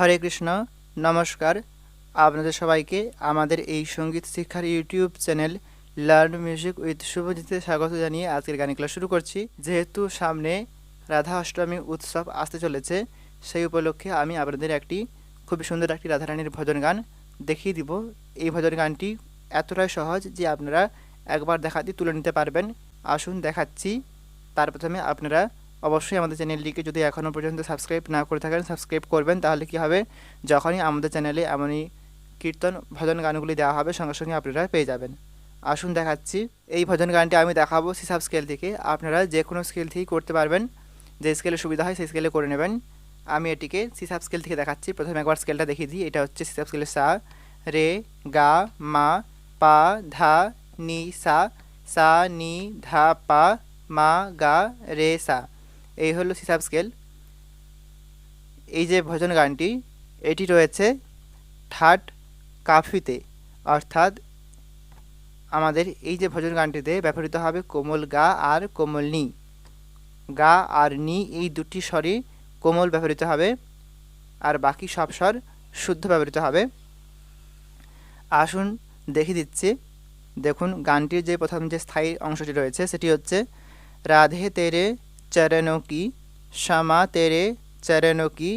হরে কৃষ্ণ, নমস্কার। আপনাদের সবাইকে আমাদের এই সংগীত শিক্ষার YouTube channel learn music with শুভজিতে স্বাগত জানিয়ে আজকের গান ক্লাস শুরু করছি। যেহেতু সামনে রাধা অষ্টমী উৎসব আসতে চলেছে, সেই উপলক্ষে আমি আপনাদের একটি খুবই সুন্দর একটি রাধারানীর ভজন গান দেখিয়ে দিব। এই ভজন গানটি এতটাই সহজ যে আপনারা একবার দেখাতে তুলে নিতে পারবেন। আসুন দেখাচ্ছি। তার প্রথমে আপনারা অবশ্যই আমাদের চ্যানেলটিকে যদি এখনও পর্যন্ত সাবস্ক্রাইব না করে থাকেন, সাবস্ক্রাইব করবেন, তাহলে কি হবে? যখনই আমাদের চ্যানেলে এমনই কীর্তন, ভজন গানগুলি দেওয়া হবে, সঙ্গে সঙ্গে আপনারা পেয়ে যাবেন। আসুন দেখাচ্ছি। এই ভজন গানটি আমি দেখাবো সিসাব স্কেল থেকে। আপনারা যে কোনো স্কেল থেকেই করতে পারবেন। যে স্কেলে সুবিধা হয়, সেই স্কেলে করে নেবেন। আমি এটিকে সিসাব স্কেল থেকে দেখাচ্ছি। প্রথমে একবার স্কেলটা দেখিয়ে দিই। এটা হচ্ছে সিসাব স্কেলের সা, রে, গা, মা, পা, ধা, নি, সা। সা, নি, ধা, পা, মা, গা, রে, সা। এই হলো সিসাব স্কেল এই যে ভজন গানটি, এটি রয়েছে থার্ড কাফিতে। অর্থাৎ আমাদের এই যে ভজন গানটিতে ব্যবহৃত হবে কোমল গা আর কোমল নি। গা আর নি, এই দুটি স্বরই কোমল ব্যবহৃত হবে, আর বাকি সব স্বর শুদ্ধ ব্যবহৃত হবে। আসুন দেখে দিচ্ছি। দেখুন, গানটির যে প্রথম যে স্থায়ী অংশটি রয়েছে, সেটি হচ্ছে, রাধে তেরে चरणों की क्षमा तेरे चरणों की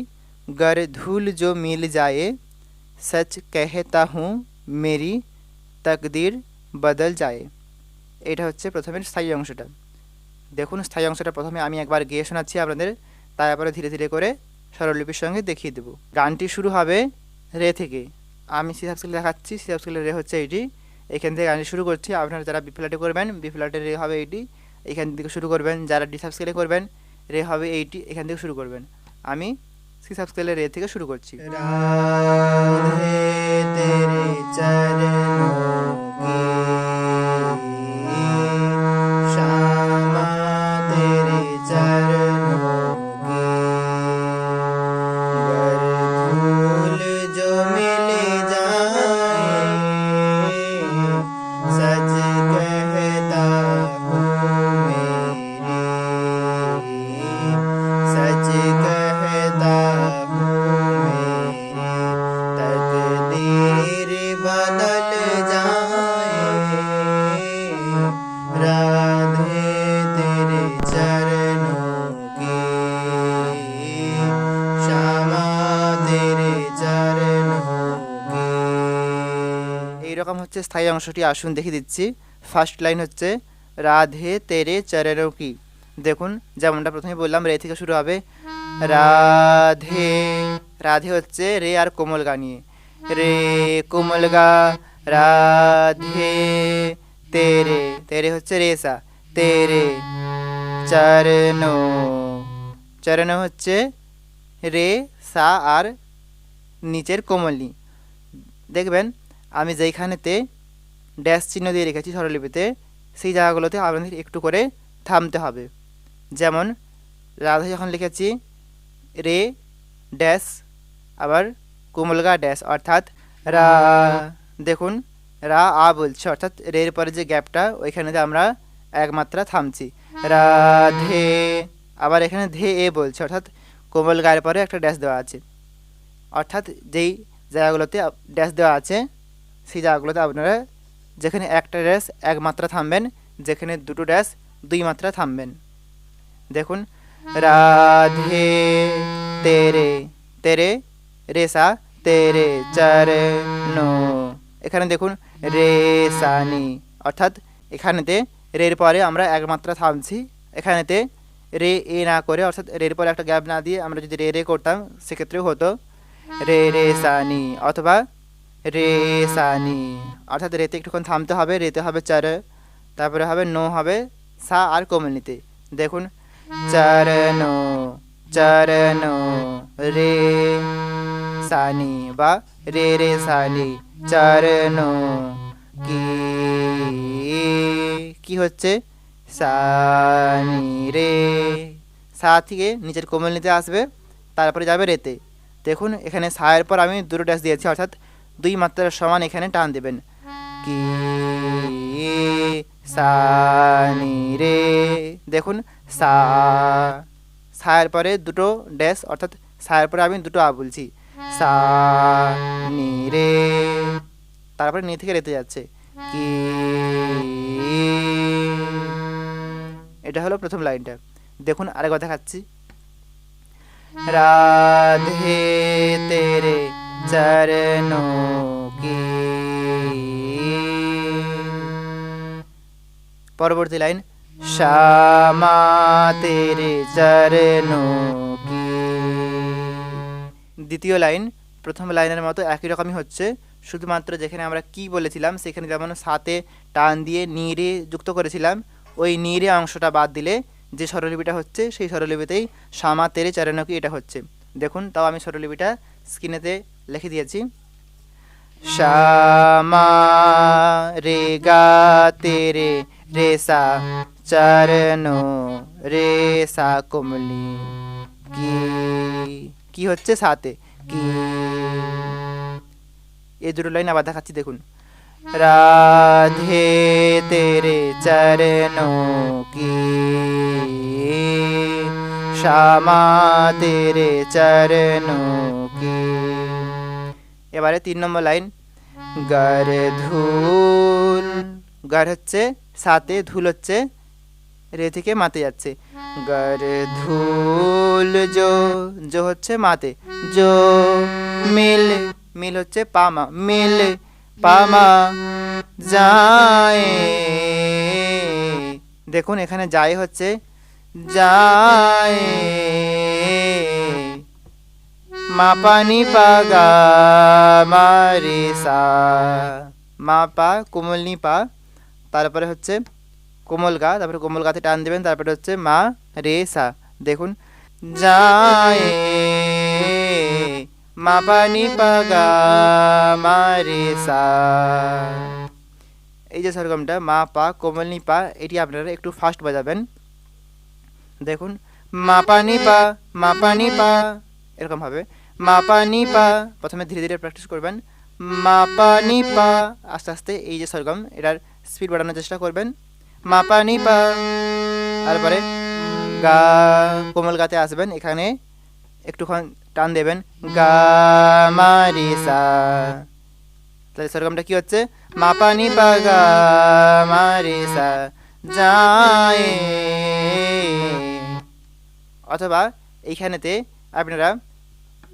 गर धूल जो मिल जाए सच कहता हूँ मेरी তকদির বদল যায় এটা হচ্ছে প্রথমের স্থায়ী অংশটা দেখুন স্থায়ী অংশটা প্রথমে আমি একবার গেয়ে শোনাচ্ছি আপনাদের তারপরে ধীরে ধীরে করে স্বরলিপির সঙ্গে দেখিয়ে দেবো গানটি শুরু হবে রে থেকে আমি সিসাব স্কেলে দেখাচ্ছি সিসাব স্কেলের রে হচ্ছে এইটি এখান থেকে গানটি শুরু করছি আপনারা যারা বিফ্ল্যাটে করবেন বিফ্ল্যাটের রে হবে এইটি এখান থেকে শুরু করবেন, যারা ডি সাবস্কেলে করবেন, রে হবে এইটি এখান থেকে শুরু করবেন। আমি সি সাবস্কেলে রে থেকে শুরু করছি। স্থায়ী অংশটি আসুন দেখিয়ে দিচ্ছি। ফার্স্ট লাইন হচ্ছে, রাধে তেরে চরণো কি? দেখুন, যেমনটা প্রথমে বললাম, রে থেকে শুরু হবে। রাধে রাধে হচ্ছে রে আর কোমল গা নিয়ে। রে, কোমল গা, রাধে তেরে। তেরে হচ্ছে রে সা, তেরে চরণ। চরণ হচ্ছে রে, সা আর নিচের কোমলনি দেখবেন আমি যেইখানেতে ড্যাশ চিহ্ন দিয়ে রেখেছি স্বরলিপিতে, সেই জায়গাগুলোতে আপনাদের একটু করে থামতে হবে। যেমন, রাধা যখন লিখেছি, রে ড্যাশ, আবার কোমলগা ড্যাশ, অর্থাৎ রা, দেখুন, রা, আ বলছে, অর্থাৎ রের পরে যে গ্যাপটা, ওইখানেতে আমরা একমাত্রা থামছি। রাধে, আবার এখানে ধে, এ বলছে, অর্থাৎ কোমল গায়ের পরে একটা ড্যাশ দেওয়া আছে। অর্থাৎ যেই জায়গাগুলোতে ড্যাশ দেওয়া আছে সেই জায়গাগুলোতে আপনারা যেখানে একটা ড্যাশ এক মাত্রা থামবেন, যেখানে দুটো ড্যাশ দুই মাত্রা থামবেন। দেখুন, রাধে তেরে তেরে, রেসা তেরে চরণ। এখানে দেখুন রে সানি অর্থাৎ এখানেতে রের পরে আমরা এক মাত্রা থামছি। এখানেতে রে, এ না করে, অর্থাৎ রের পরে একটা গ্যাপ না দিয়ে আমরা যদি রে রে করতাম, সেক্ষেত্রেও হতো রে রে সানি অথবা রে সানি। অর্থাৎ রেতে একটুক্ষণ থামতে হবে, রেতে হবে চার, তারপরে হবে নো হবে সা আর কোমলনিতে। দেখুন, চরণ চরণ, রে সানি বা রে রে সানি, চরণ, কি কি হচ্ছে? সানি রে। সা থেকে নিচের কোমল নিতে আসবে, তারপরে যাবে রেতে। দেখুন, এখানে সায়ের পর আমি দুটো ড্যাশ দিয়েছি, অর্থাৎ দুই মাত্রার সমান এখানে টান দেবেন। কি, সা, নি, রে। দেখুন, সা, সায়ের পরে দুটো ড্যাশ, অর্থাৎ সায়ের পরে আমি দুটো আ বলছি। সা, নি, রে। তারপরে নি থেকে রেতে যাচ্ছে। কি, এটা হলো প্রথম লাইনটা। দেখুন আরেক আরেকবার দেখাচ্ছি। রাধে তেরে। চরণোं কি পরবর্তী লাইন, শ্যামা তেরে চরণোं কি দ্বিতীয় লাইন, প্রথম লাইনের মতো একই রকমই হচ্ছে, শুধুমাত্র যেখানে আমরা কি বলেছিলাম, সেখানে যেমন সাথে টান দিয়ে নিরে যুক্ত করেছিলাম, ওই নিরে অংশটা বাদ দিলে যে স্বরলিপিটা হচ্ছে, সেই স্বরলিপিতেই শ্যামা তেরে চরণকি এটা হচ্ছে। দেখুন, তাও আমি স্বরলিপিটা স্ক্রিনেতে লিখে দিয়েছি। শ্যামা রে গা তেরে রে সা চরণ রে সা কোমলি। কি কি হচ্ছে সাথে? কি। এই দুটো লাইন আবার দেখাচ্ছি, দেখুন। রাধে তেরে চরণোं কি। শ্যামা তেরে চরণোं কি। এবারে তিন নম্বর লাইন। গর ধুল। গার হচ্ছে সাথে, ধুল হচ্ছে রে থেকে মাতে যাচ্ছে। গর ধুল, জো জো হচ্ছে মাতে। জো, মিল মিল হচ্ছে পামা মিল পামা যায়। দেখুন এখানে যায় হচ্ছে যায়। মা পানি পা গা মা রে সা। মা পা, কোমল নি পা। তারপরে হচ্ছে কোমল গা, তারপরে কোমল গাতে টান দেবেন, তারপরে হচ্ছে মা রে সা। দেখুন। যায়। মা পানি পা গা মা সা। এই যে সরগমটা, মা পা, কোমল নি পা, এটি আপনারা একটু ফাস্ট বাজাবেন। দেখুন। মা পানি পা, মা পা। এরকম হবে। মা পানি পা প্রথমে ধীরে ধীরে প্র্যাকটিস করবেন। মা পানি পা আস্তে আস্তে এই যে সরগম এটার স্পিড বাড়ানোর চেষ্টা করবেন। মা পানি পা তারপরে গা কোমল গাতে আসবেন। এখানে একটুক্ষণ টান দেবেন। গা মা রে সা। তাহলে সরগমটা কি হচ্ছে? মা পানি পা গা মা রে সা। যায়। অথবা এইখানেতে আপনারা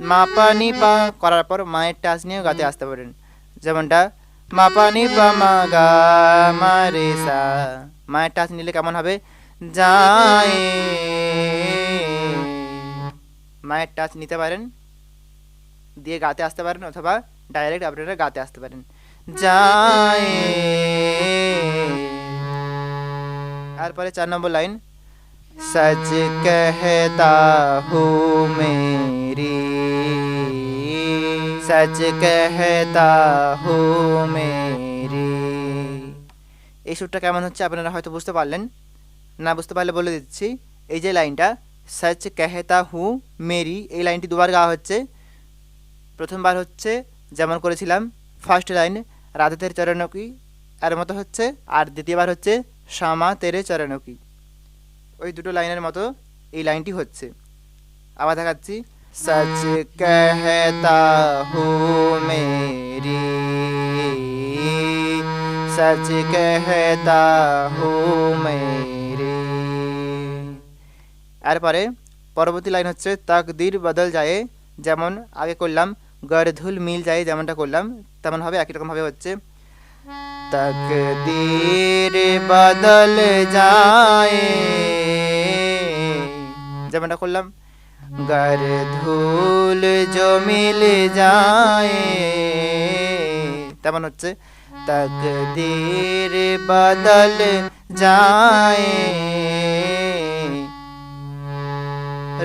মা পা নি পা করার পর মায়ের টাচ নিয়েও গাতে আসতে পারেন যেমনটা মা পা নি পা মা গা মা রে সা মায়ের টাচ নিলে কেমন হবে যায় মায়ের টাচ নিতে পারেন দিয়ে গাতে আসতে পারেন অথবা ডাইরেক্ট আপনারা গাতে আসতে পারেন যায় তারপরে চার নম্বর লাইন सच कहता हूँ मेरी सच कहता हूँ मेरी এই সুরটা কেমন হচ্ছে আপনারা হয়তো বুঝতে পারলেন না বুঝতে পারলে বলে দিচ্ছি এই যে লাইনটা সচ কেহতা হু মেরি এই লাইনটি দুবার গাওয়া হচ্ছে প্রথমবার হচ্ছে যেমন করেছিলাম ফার্স্ট লাইন রাধে তেরে চরণকি এর মতো হচ্ছে আর দ্বিতীয়বার হচ্ছে শ্যামা তেরে চরণকি ওই দুটো লাইনের মতো এই লাইনটি হচ্ছে আবার দেখাচ্ছি সচ कहता हूँ मेरी सच कहता हूँ मेरी এরপরে পরবর্তী লাইন হচ্ছে তাকদির বদল যায় যেমন আগে করলাম গড়ধুল মিল যায় যেমনটা করলাম তেমন হবে একই রকম ভাবে হচ্ছে তকদীর বদল যায় যেমনটা করলাম গর ধুল জমিলে যায়। তেমন হচ্ছে, তকদির বদল যায়।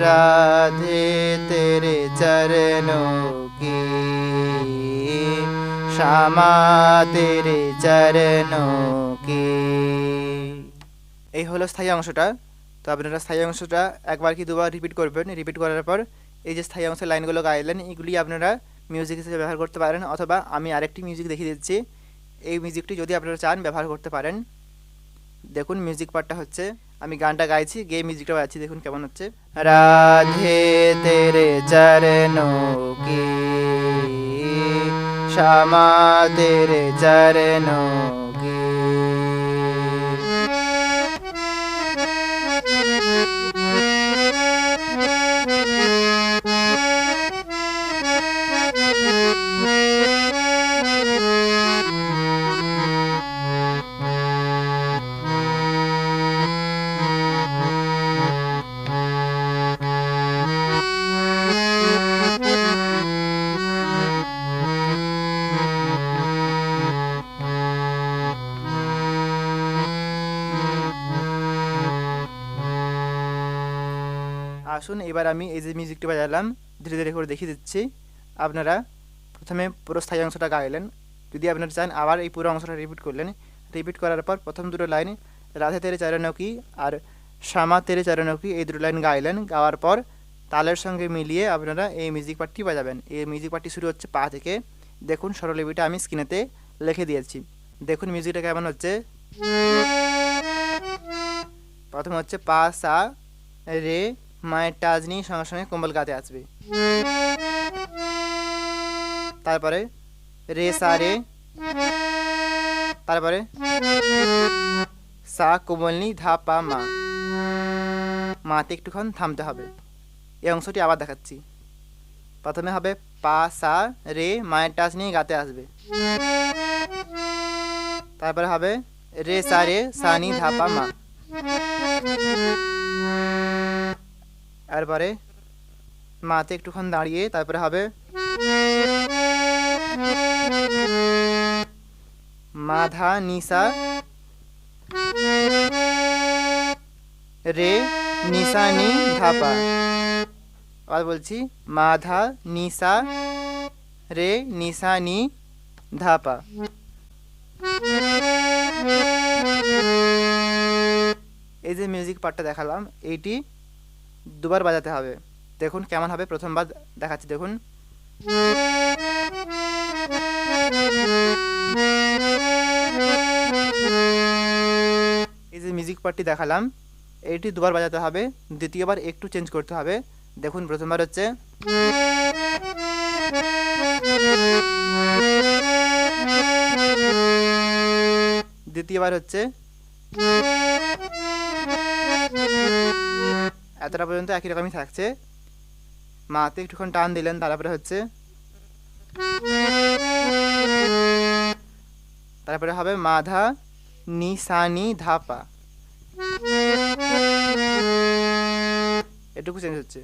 রাধে তেরে চরণ কি, শ্যামা তেরে চরণ কি। এই হলো স্থায়ী অংশটা। তো আপনারা স্থায়ী অংশটা একবার কি দুবার রিপিট করবেন। রিপিট করার পর এই যে স্থায়ী অংশের লাইনগুলো গাইলেন, এগুলি আপনারা মিউজিক হিসেবে ব্যবহার করতে পারেন অথবা আমি আরেকটি মিউজিক দেখিয়ে দিচ্ছি। এই মিউজিকটি যদি আপনারা চান ব্যবহার করতে পারেন। দেখুন মিউজিক পার্টটা হচ্ছে, আমি গানটা গাইছি গে মিউজিকটা বাজছি দেখুন কেমন হচ্ছে। রাধে তেরে চরণো কি, শ্যামা তেরে চরণো আসুন, এবার আমি এই যে মিউজিকটি বাজালাম, ধীরে ধীরে করে দেখিয়ে দিচ্ছি। আপনারা প্রথমে পুরো স্থায়ী অংশটা গাইলেন যদি আপনারা চান আবার এই পুরো অংশটা রিপিট করলেন। রিপিট করার পর প্রথম দুটো লাইন রাধে তেরে চারণকি আর শ্যামা তেরে চারণকি এই দুটো লাইন গাইলেন গাওয়ার পর তালের সঙ্গে মিলিয়ে আপনারা এই মিউজিক পার্টটি বাজাবেন। এই মিউজিক পার্টটি শুরু হচ্ছে পা থেকে। দেখুন স্বরলিপিটা আমি স্ক্রিনেতে লিখে দিয়েছি। দেখুন মিউজিকটা কেমন হচ্ছে। প্রথম হচ্ছে পা, সা, রে মায়ের টাজ নিয়ে সঙ্গে সঙ্গে কোমল গাতে আসবে। তারপরে রে সা রে, তারপরে সা কোমল নি ধা পা মা। মাতে একটুক্ষণ থামতে হবে। এই অংশটি আবার দেখাচ্ছি। প্রথমে হবে পা, সা, রে, মায়ের টাচ নিয়ে গাতে আসবে। তারপরে হবে রে, সা রে, সা নি ধা পা মা। তারপরে মাতে একটুক্ষণ দাঁড়িয়ে তারপরে হবে মাধা নিসা রে নিসা নি ধাপা। আর বলছি, মাধা নিসা রে নিসা নি ধাপা। এই যে মিউজিক পার্টটা দেখালাম, এইটি দুবার বাজাতে হবে। দেখুন কেমন হবে প্রথমবার দেখাচ্ছি, দেখুন। এই যে মিউজিক পার্টটি দেখালাম, এইটি দুবার বাজাতে হবে, দ্বিতীয়বার একটু চেঞ্জ করতে হবে। দেখুন প্রথমবার হচ্ছে। দ্বিতীয়বার হচ্ছে। এতটা পর্যন্ত একই রকমই থাকছে। মাতে একটুক্ষণ টান দিলেন, তারপরে হচ্ছে তারপরে হবে মাধা নি সা নি ধাপা। এটুকু চেঞ্জ হচ্ছে।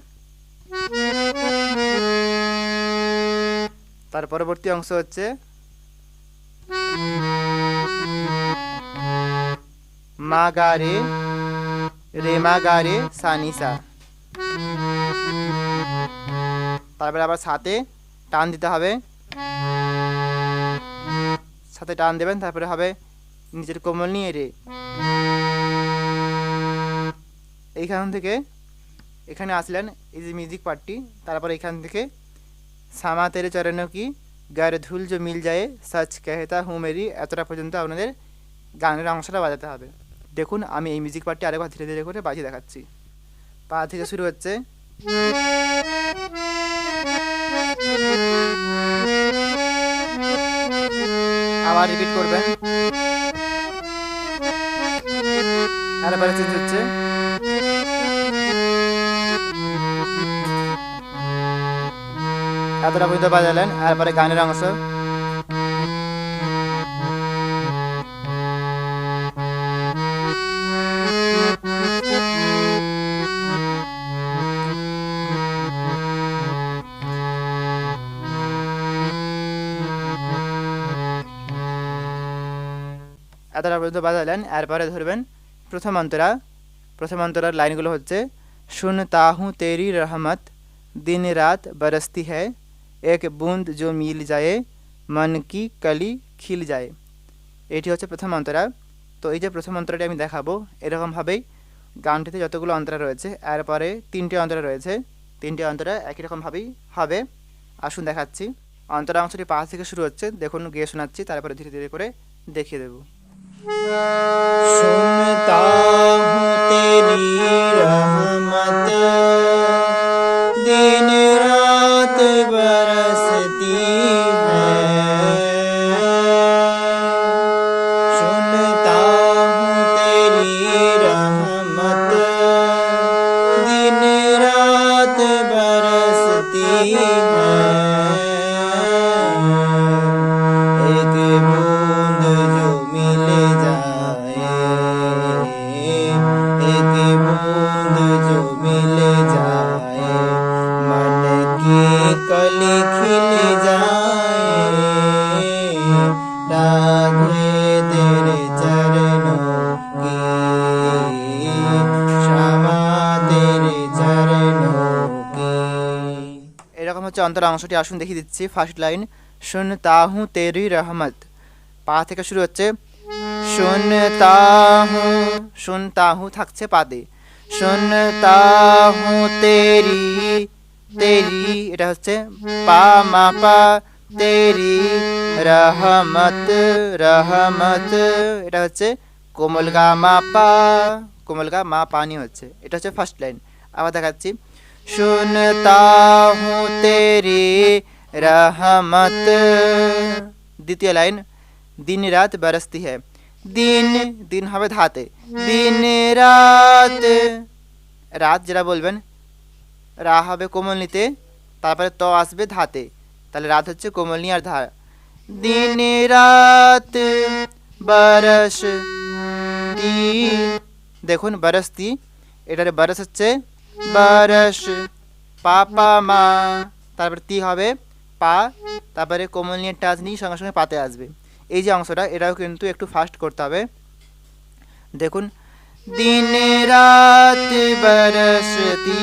তার পরবর্তী অংশ হচ্ছে মা গা রে রে মা গা রে সা নি সা তারপরে আবার সাথে টান দিতে হবে। সাথে টান দেবেন, তারপরে হবে নিজের কোমল নিয়ে রে। এইখান থেকে, এখানে আসলেন এই যে মিউজিক পার্টটি তারপর এখান থেকে সামা তেরে চরণ কি গায়ের ধুল যে মিল যায়, সচ কেহতা হু মেরি, এতটা পর্যন্ত আপনাদের গানের অংশটা বাজাতে হবে। দেখুন, আমি এই মিউজিক পার্টটি আরেকবার ধীরে ধীরে করে বাজিয়ে দেখাচ্ছি। পা থেকে শুরু হচ্ছে। আবার রিপিট করবেন। তারপরে চেঞ্জ হচ্ছে। এতটা পর্যন্ত বাজালেন। তারপরে গানের অংশ। এতটা পর্যন্ত বাজালেন, এরপরে ধরবেন প্রথম অন্তরা। প্রথম অন্তরার লাইনগুলো হচ্ছে, শুন তাহু তেরি রহমত, দিন রাত বরস্তি হ্যায়, এক বুন্দ জো মিল যায়, মন কি কলি খিল যায়। এটি হচ্ছে প্রথম অন্তরা। তো এই যে প্রথম অন্তরাটি আমি দেখাবো, এরকমভাবেই গানটিতে যতগুলো অন্তরা রয়েছে, এরপরে তিনটি অন্তরা রয়েছে, তিনটি অন্তরা একই রকমভাবেই হবে। আসুন দেখাচ্ছি। অন্তরা অংশটি পাশ থেকে শুরু হচ্ছে, দেখুন গিয়ে শোনাচ্ছি, তারপরে ধীরে ধীরে করে দেখিয়ে দেবো। सुनता हूँ तेरी रहमत। অন্তর অংশটি আসুন দেখিয়ে দিচ্ছি। ফার্স্ট লাইন শুন তাহু তেরি রহমত। পা থেকে শুরু হচ্ছে, শুন তাহু শুন তাহু থাকছে পাদে। শুন তাহু তেরি তেরি। এটা হচ্ছে, পা মা পা তেরি রহমত রহমত। এটা হচ্ছে, কোমল গা মা পা। কোমল গা মা পানি হচ্ছে। এটা হচ্ছে ফার্স্ট লাইন আবার দেখাচ্ছি শুনতা হু তেরি রহমত। দ্বিতীয় লাইন, দিন রাত বরসতি হ্যাঁ দিন দিন হবে ধাতে। দিন রাত। রাত যেটা বলবেন, রা হবে কোমল নিতে তারপরে ত আসবে ধাতে। তাহলে রাত হচ্ছে কোমল কোমলনি আর ধা দিন রাত, বরস দেখুন, বরস্তি, এটার বরস হচ্ছে বরস, পাপা, মা। তারপরে তি হবে পা, তারপরে কোমল নিয়ে টাচ নিয়ে সঙ্গে সঙ্গে পাতে আসবে। এই যে অংশটা, এটাও কিন্তু একটু ফাস্ট করতে হবে। দেখুন, দিন রাত বরসতি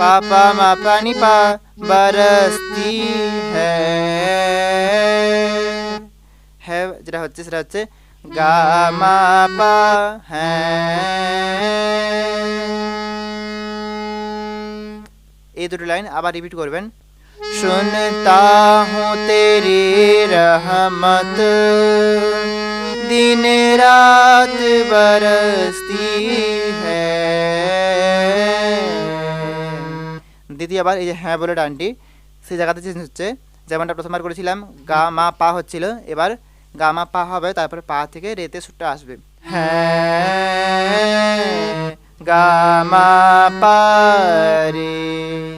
পাপা, মা, পানি পা বরসতি হ্যাঁ যেটা হচ্ছে সেটা হচ্ছে গা, মা, পা হ্যাঁ এই দুটো লাইন আবার রিপিট করবেন। সুনতা হুঁ তেরি রহমত দিন রাত দিদি আবার এই যে হ্যাঁ বলে ডানটি সেই জায়গাতে চেঞ্জ হচ্ছে যেমনটা প্রথমবার করেছিলাম গা মা পা হচ্ছিল এবার গা মা পা হবে তারপরে পা থেকে রেতে সুরটা আসবে। হ্যাঁ, হ্যাঁ গা মা পা রে।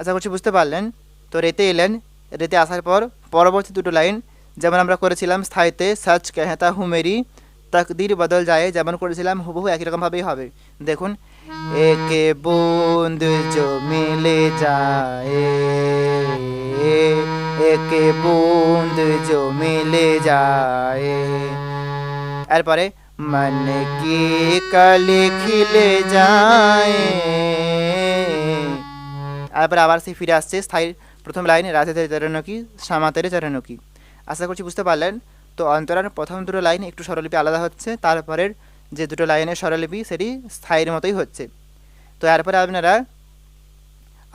আশা করছি বুঝতে পারলেন। তো রেতে এলেন। রেতে আসার পর পরবর্তী দুটো লাইন যেমন আমরা করেছিলাম স্থায়ীতে সচ কেহতা হু মেরি, তকদির বদল যায় যেমন করেছিলাম, হুবহু একই রকমভাবেই হবে। দেখুন। একে বুন্দ জো মিলে যায়। একে বুন্দ জো মিলে যায়। এরপরে, মন কি কলি খিলে যায়? তারপরে আবার সেই ফিরে আসছে স্থায়ী প্রথম লাইনে রাতে তেরে চরণকি শ্যামা তেরে চরণকি আশা করছি বুঝতে পারলেন। তো অন্তরার প্রথম দুটো লাইন একটু স্বরলিপি আলাদা হচ্ছে, তারপরের যে দুটো লাইনের স্বরলিপি সেটি স্থায়ীর মতোই হচ্ছে। তো এরপরে আপনারা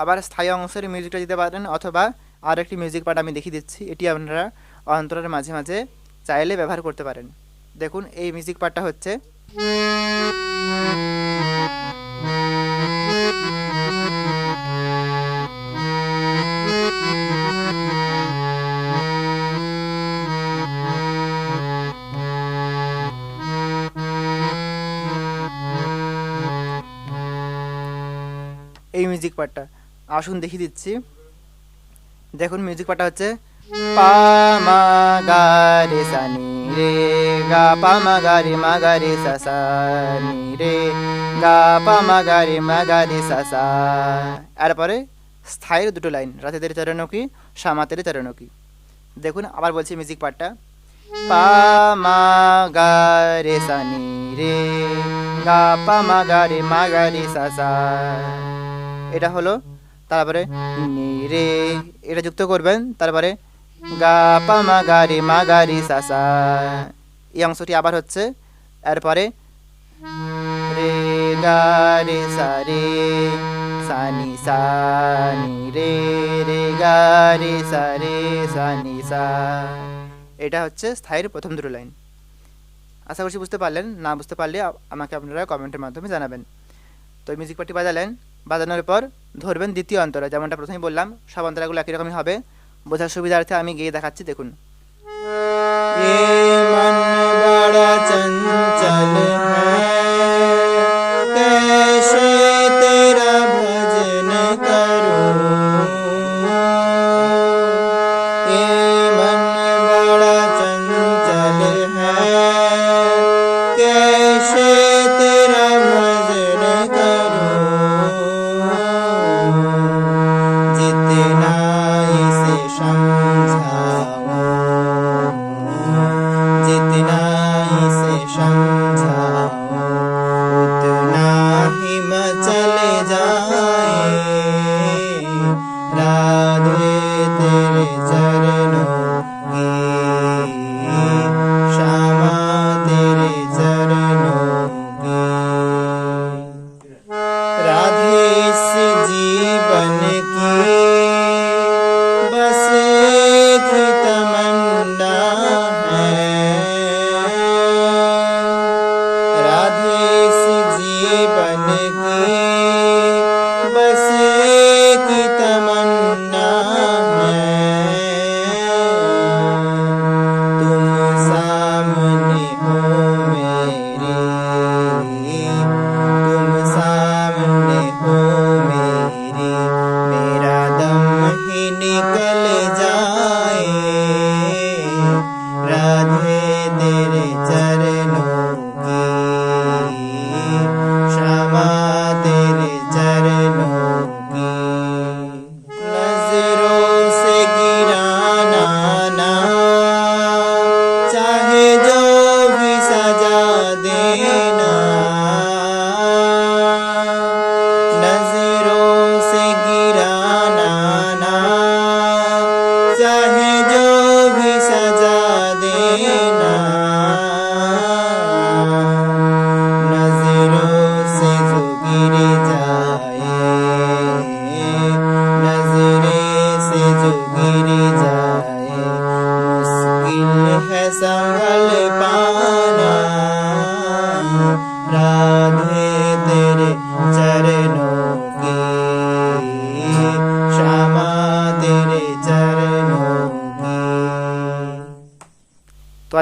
আবার স্থায়ী অংশের মিউজিকটা দিতে পারেন অথবা আর একটি মিউজিক পার্ট আমি দেখিয়ে দিচ্ছি। এটি আপনারা অন্তরের মাঝে মাঝে চাইলে ব্যবহার করতে পারেন। দেখুন, এই মিউজিক পার্টটা হচ্ছে মিউজিক পার্টটা আসুন দেখিয়ে দিচ্ছি। দেখুন মিউজিক পার্টটা হচ্ছে, পা, মা রে রে, গা, পা রে, মা, গা, রে, সা সা, নি, রে, গা, পা, মা, গা, রে, মা, গা, রে, সা সা। এরপরে স্থায়ীর দুটো লাইন, রাতে তেরে চরণ কি শ্যামা তেরে চরণ কি। দেখুন, আবার বলছি মিউজিক পার্টটা পা, মা, গা, রে, সা, নি, রে, গা, পা, মা, গা, রে, মা, গা, রে, সা সা। এটা হলো, তারপরে নি রে, এটা যুক্ত করবেন, তারপরে গা পা মা গা রে মা গা রে সা সা। এই অংশটি আবার হচ্ছে, এরপরে রে গা রে সা রে, সা নি সা নি রে রে গা রে সা রে, সা নি সা। এটা হচ্ছে স্থায়ীর প্রথম দুটো লাইন। আশা করছি বুঝতে পারলেন, না বুঝতে পারলে আমাকে আপনারা কমেন্টের মাধ্যমে জানাবেন। তো মিউজিক পার্টি বাজালেন। বাজানোর পর ধরবেন দ্বিতীয় অন্তরা যেমনটা প্রথমেই বললাম সব অন্তরাগুলো একই রকমই হবে বোঝার সুবিধার্থে আমি গিয়ে দেখাচ্ছি দেখুন ये मन बड़ा चंचल है कैसे तेरा भजन करूं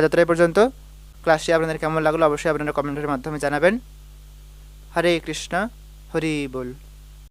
যতটাই পর্যন্ত। ক্লাসটি আপনাদের কেমন লাগল? অবশ্যই আপনারা কমেন্টের মাধ্যমে জানাবেন। হরে কৃষ্ণ, হরি বল।